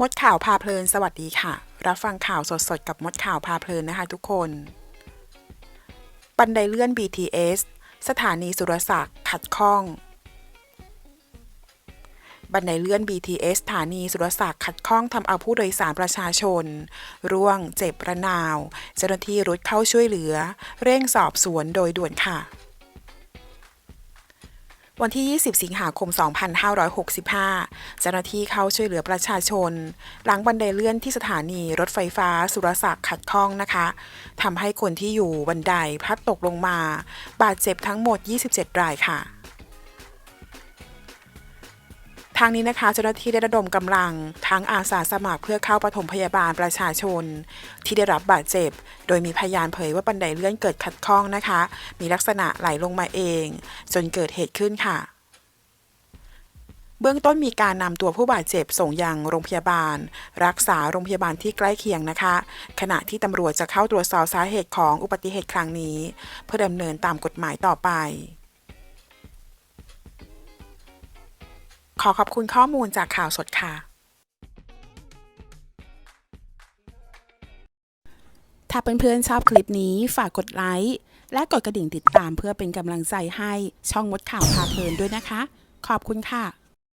มดข่าวพาเพลินสวัสดีค่ะ รับฟังข่าวสดๆ กับมดข่าวพาเพลินนะคะทุกคน บันไดเลื่อน BTS สถานีสุรศักดิ์ขัดข้อง บันไดเลื่อน BTS สถานีสุรศักดิ์ขัดข้องทำเอาผู้โดยสารประชาชน ร่วงเจ็บระนาว เจ้าหน้าที่รุดเข้าช่วยเหลือ เร่งสอบสวนโดยด่วนค่ะ วันที่ 20 สิงหาคม 2565 เจ้าหน้าที่เข้าช่วยเหลือประชาชน หลังบันไดเลื่อนที่สถานีรถไฟฟ้าสุรศักดิ์ขัดข้องนะคะทำให้คนที่อยู่บันไดพลัดตกลงมา บาดเจ็บทั้งหมด 27 รายค่ะ ทางนี้นะคะเจ้าหน้าที่ได้ระดมกำลังทั้งอาสาสมัครเพื่อเข้าปฐมพยาบาลประชาชน ที่ได้รับบาดเจ็บ โดยมีพยานเผยว่าบันไดเลื่อนเกิดขัดข้องนะคะ มีลักษณะไหลลงมาเอง จนเกิดเหตุขึ้นค่ะเบื้องต้นมีการนำตัวผู้บาดเจ็บส่งยังโรงพยาบาล รักษาโรงพยาบาลที่ใกล้เคียงนะคะ ขณะที่ตำรวจจะเข้าตรวจสอบสาเหตุของอุบัติเหตุครั้งนี้ เพื่อดำเนินตามกฎหมายต่อไป ขอขอบคุณข้อมูลจากข่าวสดค่ะ ถ้าเพื่อนๆชอบคลิปนี้ฝากกดไลค์ และกดกระดิ่งติดตามเพื่อเป็นกำลังใจให้ช่องมดข่าวพาเพลินด้วยนะคะ ขอบคุณค่ะ